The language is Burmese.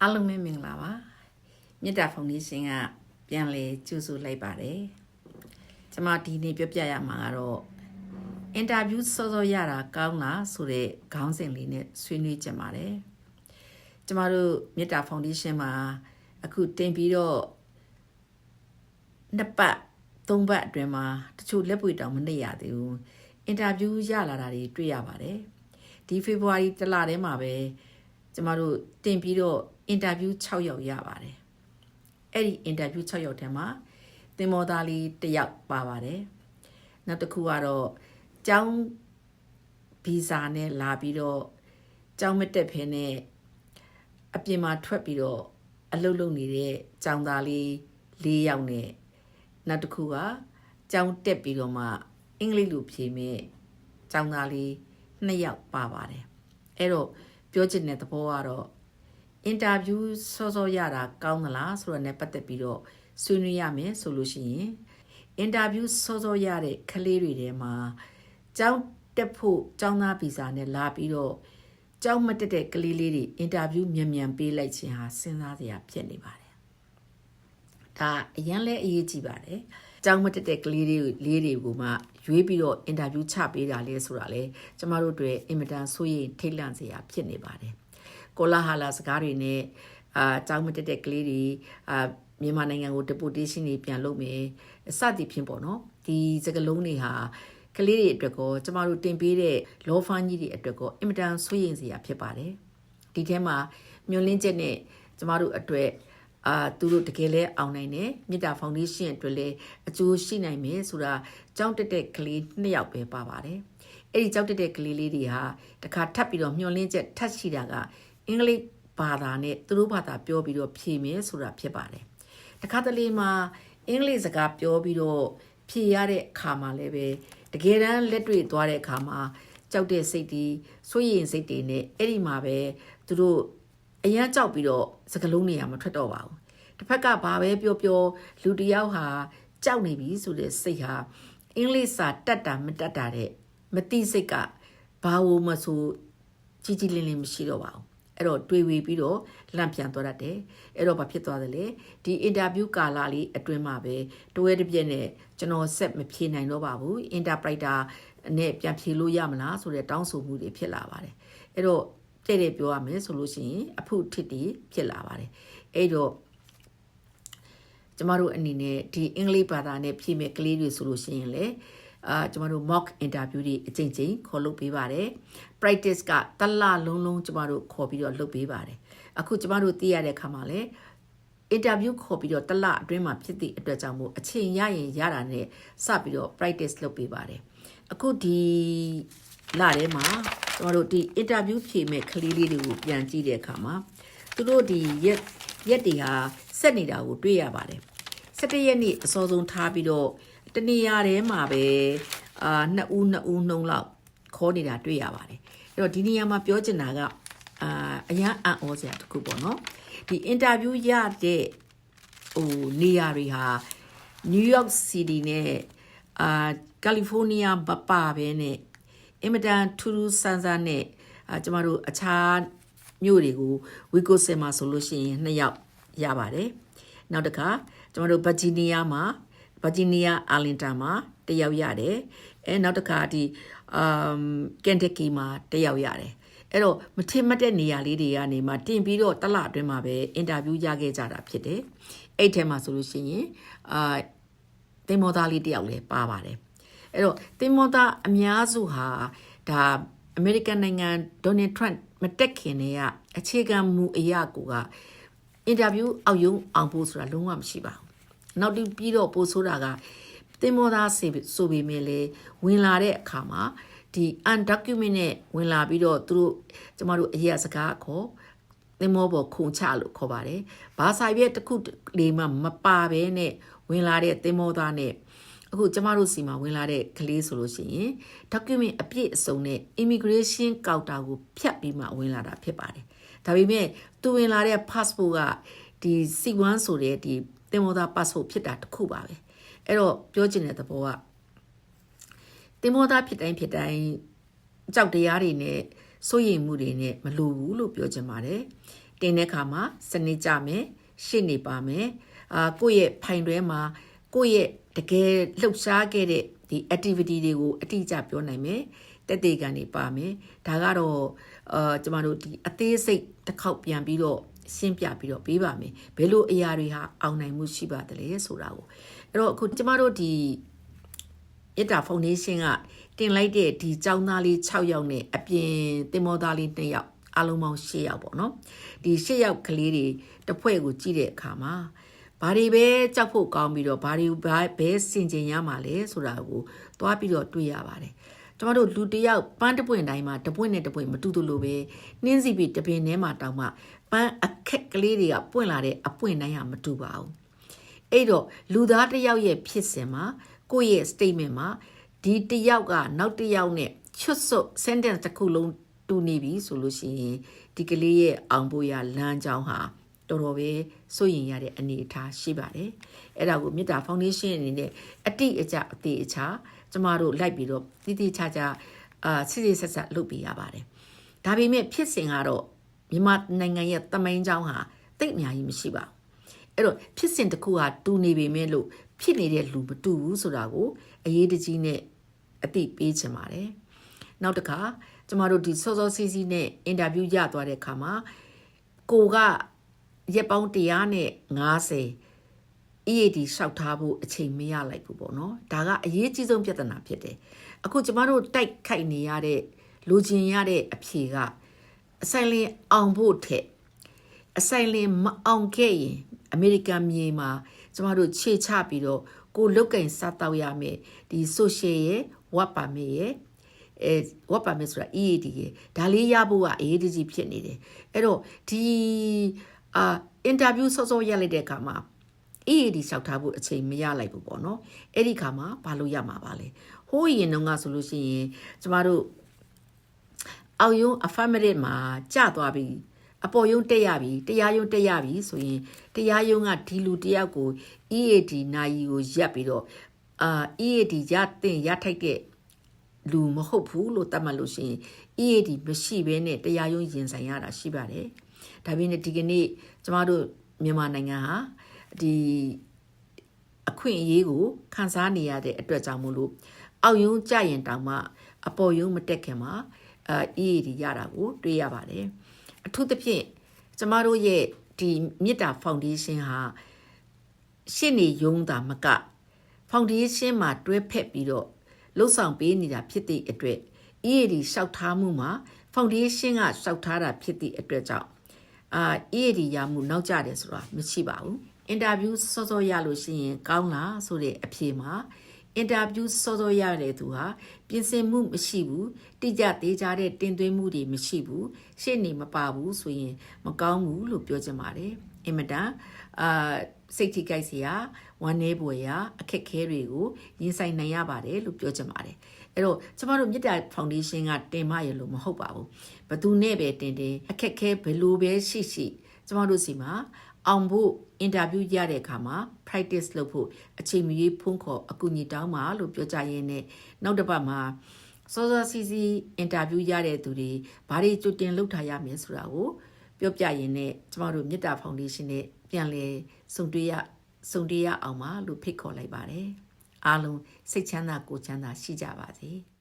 အားလုံးပဲမင်္ဂလာပါမေတ္တာဖောင်ဒေးရှင်းကပြန်လဲကြိုဆိုလိုက်ပါတယ်ကျွန်မဒီနေ့ပြောပြရမှာကတော့အင်တာဗျူးစောစောရတာကောင်းလားဆိုတဲ့ခေါင်းစဉ်လေးနဲ့ဆွေးနွေးကြပါတယ်ကျမတို့မေတ္တာဖောင်ဒေးရှင်းမှာအခုတင်ပြီးတော့နှစ်ပတ်သုံးပတ်အတွင်းမှာတချို့လက်ပွေတောင်မနှိပ်ရသေးဘူးအင်တာဗျူးရလာတာတွေတွေ့ရပါတယ်ဒီဖေဖော်ဝါရီတလထဲမှာပဲကျမတို့တင်ပြီးတော့ အင်တာဗျူး6ယောက်ရပါတယ်အဲ့ဒီအင်တာဗျူး6ယောက်ထဲမှာသင်္ဘောသားလေးတစ်ယောက်ပါပါတယ်နောက်တစ်ခုကတော့ကျောင်းဗီဇာနဲ့လာပြီးတော့ကျောင်းမတက်ဖ ೇನೆ အပြင်မှာထွက်ပြီးတော့အလုပ်လုပ်နေတဲ့ကျောင်းသားလေး၄ယောက်နဲ့နောက်တစ်ခုကကျောင်းတက်ပြီးတော့မှအင်္ဂလိပ်လိုဖြေမဲ့ကျောင်းသားလေး၂ယောက်ပါပါတယ်အဲ့တော့ပြောချင်တဲ့သဘောကတော့ အင်တာဗျူးစောစောရတာကောင်းသလားဆိုတော့ ਨੇ ပတ်သက်ပြီးတော့ဆွေးနွေးရမယ်ဆိုလို့ရှိရင်အင်တာဗျူးစောစောရတဲ့ကလေးတွေထဲမှာကျောင်းတက်ဖို့ကျောင်းသားဗီဇာနဲ့လာပြီးတော့ကျောင်းမတက်တဲ့ကလေးလေးတွေအင်တာဗျူးမြန်မြန်ပေးလိုက်ခြင်းဟာစဉ်းစားစရာဖြစ်နေပါတယ်ဒါအရင်လဲအရေးကြီးပါတယ်ကျောင်းမတက်တဲ့ကလေးတွေလေးတွေကိုမှရွေးပြီးတော့အင်တာဗျူးချပေးတာလဲဆိုတာလဲကျမတို့တွေအင်မတန်ဆိုရင်ထိတ်လန့်စရာဖြစ်နေပါတယ် ကိုလာဟာလာစကားတွေနဲ့အာကျောင်းမတက်တဲ့ကလေးတွေအာမြန်မာနိုင်ငံကို deportation တွေပြန်လုပ်မယ်စသည်ဖြင့်ပေါ့နော်ဒီစကလုံးတွေဟာကလေးတွေအတွက်ကောကျမတို့တင်ပေးတဲ့လောဖန်းကြီးတွေအတွက်ကောအင်မတန်ဆွေးရင်စရာဖြစ်ပါတယ်ဒီထဲမှာမျောလင်းချက်နဲ့ကျမတို့အတွက်အာသူတို့တကယ်လဲအောင်နိုင်တယ်မြစ်တာဖောင်ဒေးရှင်းအတွက်လဲအကျိုးရှိနိုင်မယ်ဆိုတာကြောင်းတက်တဲ့ကလေးနှစ်ယောက်ပဲပါပါတယ်အဲ့ဒီကြောက်တက်တဲ့ကလေးလေးတွေဟာတခါထပ်ပြီးတော့မျောလင်းချက်ထပ်ရှိတာက အင်္ဂလိပ်ဘာသာနဲ့သူတို့ဘာသာပြောပြီးတော့ဖြေမယ်ဆိုတာဖြစ်ပါတယ်တခါတလေမှာအင်္ဂလိပ်စကားပြောပြီးတော့ဖြေရတဲ့အခါမှာလည်းပဲတကယ်တမ်းလက်တွေ့သွားတဲ့အခါမှာကြောက်တဲ့စိတ်တွေစိုးရိမ်စိတ်တွေနဲ့အဲ့ဒီမှာပဲသူတို့အရန်ကြောက်ပြီးတော့စကလုံးနေရမထွက်တော့ပါဘူးတစ်ဖက်ကဘာပဲပြောပြောလူတယောက်ဟာကြောက်နေပြီဆိုတဲ့စိတ်ဟာအင်္ဂလိပ်စာတတ်တာမတတ်တာတဲ့မသိစိတ်ကဘာလို့မဆိုကြီးကြီးလင်းလင်းမရှိတော့ပါဘူး အဲ့တော့တွေးဝေပြီးတော့လန့်ပြန်သွားတတ်တယ်အဲ့တော့ဘာဖြစ်သွားသလဲဒီအင်တာဗျူးကာလလေးအတွင်းမှာပဲတဝဲတစ်ပြက်နဲ့ကျွန်တော်ဆက်မဖြေနိုင်တော့ပါဘူးအင်တာပရိုက်တာနဲ့ပြန်ဖြေလို့ရမလားဆိုတဲ့တောင်းဆိုမှုတွေဖြစ်လာပါတယ်အဲ့တော့တဲ့တဲ့ပြောရမယ်ဆိုလို့ရှိရင်အဖုထစ်တီဖြစ်လာပါတယ်အဲ့တော့ကျမတို့အနေနဲ့ဒီအင်္ဂလိပ်ဘာသာနဲ့ဖြည့်မဲ့ကလေးတွေဆိုလို့ရှိရင်လေ အာကျမတို့ mock interview တွေအချိန်ချင်းခေါ်လုပ်ပေးပါတယ် practice ကတလလုံးလုံးကျမတို့ခေါ်ပြီးတော့လုပ်ပေးပါတယ်အခုကျမတို့သိရတဲ့အခါမှာလေ interview ခေါ်ပြီးတော့တလအတွင်းမှာဖြစ်သည့်အတွက်ကြောင့်မို့အချိန်ရရင်ရတာနဲ့စပြီးတော့ practice လုပ်ပေးပါတယ်အခုဒီလထဲမှာကျမတို့ဒီ interview ဖြေမဲ့ကလေးလေးတွေကိုပြန်ကြည့်တဲ့အခါမှာသူတို့ဒီရက်ရက်တွေဟာဆက်နေတာကိုတွေ့ရပါတယ်17ရက်နေ့အစောဆုံးထားပြီးတော့ တနေရာထဲမှာပဲအာနှစ်ဦးနှစ်ဦးနှုံလောက်ခေါ်နေတာတွေ့ရပါတယ်အဲ့တော့ဒီနေရာမှာပြောချင်တာကအာအရန်အံ့ဩစရာတစ်ခုပေါ့နော်ဒီအင်တာဗျူးရတဲ့ဟိုနေရာတွေဟာနယူးယောက်စီးတီးနဲ့အာကယ်လီဖိုးနီးယားမပါပဲနဲ့အင်မတန်ထူးထူးဆန်းဆန်းနဲ့အာကျမတို့အခြားမြို့တွေကိုဝီကိုစင်မှာဆိုလို့ရှိရင်နှစ်ယောက်ရပါတယ်နောက်တစ်ခါကျမတို့ဗာဂျီးနီးယားမှာ ဗာဂျီးနီးယားအာလင်တန်မှာတယောက်ရတယ်အဲနောက်တစ်ခါဒီအမ်ကန်တက်ကီမှာတယောက်ရတယ်အဲ့တော့မထင်မှတ်တဲ့နေရာလေးတွေကနေမှတင်ပြီးတော့တလအတွင်းမှာပဲအင်တာဗျူးရခဲ့ကြတာဖြစ်တယ်အဲ့ထဲမှာဆိုလို့ရှိရင်အာသင်္ဘောသားလေးတယောက်လည်းပါပါတယ်အဲ့တော့သင်္ဘောသားအများစုဟာဒါအမေရိကန်နိုင်ငံဒေါ်နယ်ထရန့်မတက်ခင်တည်းကအခြေခံမူအရာကိုကအင်တာဗျူးအောက်ယုံအောင်ဖို့ဆိုတာလုံးဝမရှိပါဘူး နောက်ပြီးတော့ပို့ဆိုတာကတင်မောသားဆိုပေမဲ့လေဝင်လာတဲ့အခါမှာဒီ undocument နဲ့ဝင်လာပြီးတော့သူတို့ကျမတို့အရေးစကားခေါ်သင်္ဘောပေါ်ခုန်ချလို့ခေါ်ပါတယ်။ဘာစာရွက်တစ်ခုလေးမှမပါဘဲနဲ့ဝင်လာတဲ့သင်္ဘောသားနဲ့အခုကျမတို့စီမှာဝင်လာတဲ့ကလေးဆိုလို့ရှိရင် document အပြည့်အစုံနဲ့ immigration counter ကိုဖြတ်ပြီးမှဝင်လာတာဖြစ်ပါတယ်။ဒါပေမဲ့သူဝင်လာတဲ့ passport ကဒီ C1 ဆိုတဲ့ဒီ သင်္ဘောသား passport ဖြစ်တာတခုပါပဲ။အဲ့တော့ပြောချင်တဲ့သဘောကတင်မောသားဖြစ်တိုင်းဖြစ်တိုင်းကြောက်တရားတွေနဲ့စိုးရိမ်မှုတွေနဲ့မလိုဘူးလို့ပြောချင်ပါတယ်တတင်တဲ့ခါမှာစနစ်ကြမယ်ရှင်းနေပါမယ်အာကိုယ့်ရဲ့ဖိုင်တွဲမှာကိုယ့်ရဲ့တကယ်လှုပ်ရှားခဲ့တဲ့ဒီ activity တွေကိုအတိအကျပြောနိုင်မယ်တက်တေကန်နေပါမယ်ဒါကတော့အာကျမတို့ဒီအသေးစိတ်တစ်ခေါက်ပြန်ပြီးတော့ ရှင်းပြပြီးတော့ပေးပါမယ်ဘယ်လိုအရာတွေဟာအောင်နိုင်မှုရှိပါတယ်လဲဆိုတာကိုအဲ့တော့အခုကျမတို့ဒီရတာဖောင်ဒေးရှင်းကတင်လိုက်တဲ့ဒီចောင်းသားလေး6ယောက်နဲ့အပြင်တင်မောသားလေး2ယောက်အလုံးပေါင်း10ယောက်ပေါ့နော်ဒီ10ယောက်ကလေးတွေတစ်ဖွဲ့ကိုကြည့်တဲ့အခါမှာဘာတွေပဲကြောက်ဖို့ကောင်းပြီးတော့ဘာတွေဘဲစင်ကျင်ရမှာလဲဆိုတာကိုသွားပြီးတော့တွေ့ရပါတယ်ကျမတို့လူတယောက်ပန်းတပွင့်တိုင်းမှာတပွင့်နဲ့တပွင့်မတူတူလိုပဲနှင်းစီပြီးတပင်ထဲမှာတောင်မှ ပန်းအခက်ကလေးတွေကပွင့်လာတဲ့အပွင့်တိုင်းဟာမတူပါဘူးအဲ့တော့လူသားတယောက်ရဲ့ဖြစ်စဉ်မှာကိုယ့်ရဲ့ statement မှာဒီတယောက်ကနောက်တယောက်နဲ့ချွတ်စွတ် sentence တစ်ခုလုံးတူနေပြီဆိုလို့ရှိရင်ဒီကလေးရဲ့အောင်ဖို့ရလမ်းကြောင်းဟာတော်တော်ပဲစိုးရင်ရတဲ့အနေအထားရှိပါတယ်အဲ့ဒါကိုမေတ္တာဖောင်ဒေးရှင်းအနေနဲ့အတိအကျအသေးအချာကျမတို့လိုက်ပြီးတော့တိတိကျကျအာစစ်စစ်ဆက်ဆက်လုပ်ပြရပါတယ်ဒါပေမဲ့ဖြစ်စဉ်ကတော့ မြန်မာနိုင်ငံရဲ့တမိုင်းကြောင်းဟာတိတ်အများကြီးမရှိပါဘူးအဲ့တော့ဖြစ်စဉ်တစ်ခုဟာတူနေပေမဲ့လို့ဖြစ်နေတဲ့လူမတူဘူးဆိုတာကိုအရေးတကြီးနဲ့အသိပေးချင်ပါတယ်နောက်တစ်ခါကျမတို့ဒီစောစောစီးစီးနဲ့အင်တာဗျူးရသွားတဲ့အခါမှာကိုကရက်ပေါင်း150 EAD လျှောက်ထားဖို့အချိန်မရလိုက်ဘူးပေါ့နော်ဒါကအရေးကြီးဆုံးပြဿနာဖြစ်တယ်အခုကျမတို့တိုက်ခိုက်နေရတဲ့လူချင်းရတဲ့အဖြေက အဆိုင်လင်အောင်ဖို့ထက်အဆိုင်လင်မအောင်ခဲ့ရင်အမေရိကန်မြေမှာကျမတို့ခြေချပြီးတော့ကိုလုတ်ကင်စားတော့ရမယ်ဒီ social ရဲ့ work permit ရဲ့အဲ work permit ဆိုတာ EAD ရဲ့ဒါလေးရဖို့ကအရေးကြီးဖြစ်နေတယ်အဲ့တော့ဒီအာ interview စောစောရလိုက်တဲ့အခါမှာ EAD လျှောက်ထားဖို့အချိန်မရလိုက်ဘူးပေါ့နော်အဲ့ဒီခါမှာဘာလို့ရမှာပါလဲဟိုးရင်တုန်းကဆိုလို့ရှိရင်ကျမတို့ အောက်ယုံ affirmative မှာကြာသွားပြီအပေါ်ယုံတက်ရပြီတရားယုံတက်ရပြီဆိုရင်တရားယုံကဒီလူတယောက်ကို EAD နိုင်ကိုရက်ပြီးတော့အာ EAD ရတင်ရထိုက်တဲ့လူမဟုတ်ဘူးလို့သတ်မှတ်လို့ရှိရင် EAD မရှိဘဲနဲ့တရားရုံးရင်ဆိုင်ရတာရှိပါတယ်။ဒါပေမဲ့ဒီကနေ့ကျမတို့မြန်မာနိုင်ငံဟာဒီအခွင့်အရေးကိုခန်းစားနေရတဲ့အတွက်ကြောင့်မို့လို့အောက်ယုံကြရင်တောင်မှအပေါ်ယုံမတက်ခင်မှာ အာ EAD ရတာကိုတွေ့ရပါတယ်။အထူးသဖြင့်ကျမတို့ရဲ့ဒီမြစ်တာဖောင်ဒေးရှင်းဟာရှင်းနေယုံတာမကဖောင်ဒေးရှင်းမှာတွဲဖက်ပြီးတော့လှုပ်ဆောင်ပေးနေတာဖြစ်သည့်အတွက် EAD လျှောက်ထားမှုမှာ foundation ကလျှောက်ထားတာဖြစ်သည့်အတွက်ကြောင့်အာ EAD ရမှုနောက်ကျတယ်ဆိုတာမရှိပါဘူး။ interview စောစောရလို့ရှိရင်ကောင်းလားဆိုတဲ့အဖြေမှာ interview စောစောရတဲ့သူဟာပြင်ဆင်မှုမရှိဘူးတိကျသေးကြတဲ့တင်သွင်းမှုတွေမရှိဘူးရှေ့နေမပါဘူးဆိုရင်မကောင်းဘူးလို့ပြောချင်ပါတယ်အင်မတန်အာစိတ်ထိကြိုက်စရာဝမ်းနည်းပွေရာအခက်ခဲတွေကိုရင်ဆိုင်နိုင်ရပါတယ်လို့ပြောချင်ပါတယ်အဲ့တော့ကျမတို့မြစ်တာဖောင်ဒေးရှင်းကတင်မရလို့မဟုတ်ပါဘူးဘသူနဲ့ပဲတင်တင်အခက်ခဲဘယ်လိုပဲရှိရှိကျမတို့စီမှာ အောင်ဖို့အင်တာဗျူးရတဲ့အခါမှာ practice လုပ်ဖို့အချိန်မီဖုန်းခေါ်အကူအညီတောင်းပါလို့ပြောကြရင်းနဲ့နောက်တစ်ပတ်မှာစောစောစီးစီးအင်တာဗျူးရတဲ့သူတွေဘာတွေကြိုတင်လုပ်ထားရမလဲဆိုတာကိုပြောပြရင်းနဲ့ကျမတို့မြစ်တာဖောင်ဒေးရှင်းနဲ့ပြန်လဲဆုံတွေ့ရဆုံတွေ့ရအောင်ပါလို့ဖိတ်ခေါ်လိုက်ပါတယ်အားလုံးစိတ်ချမ်းသာကိုယ်ချမ်းသာရှိကြပါစေ။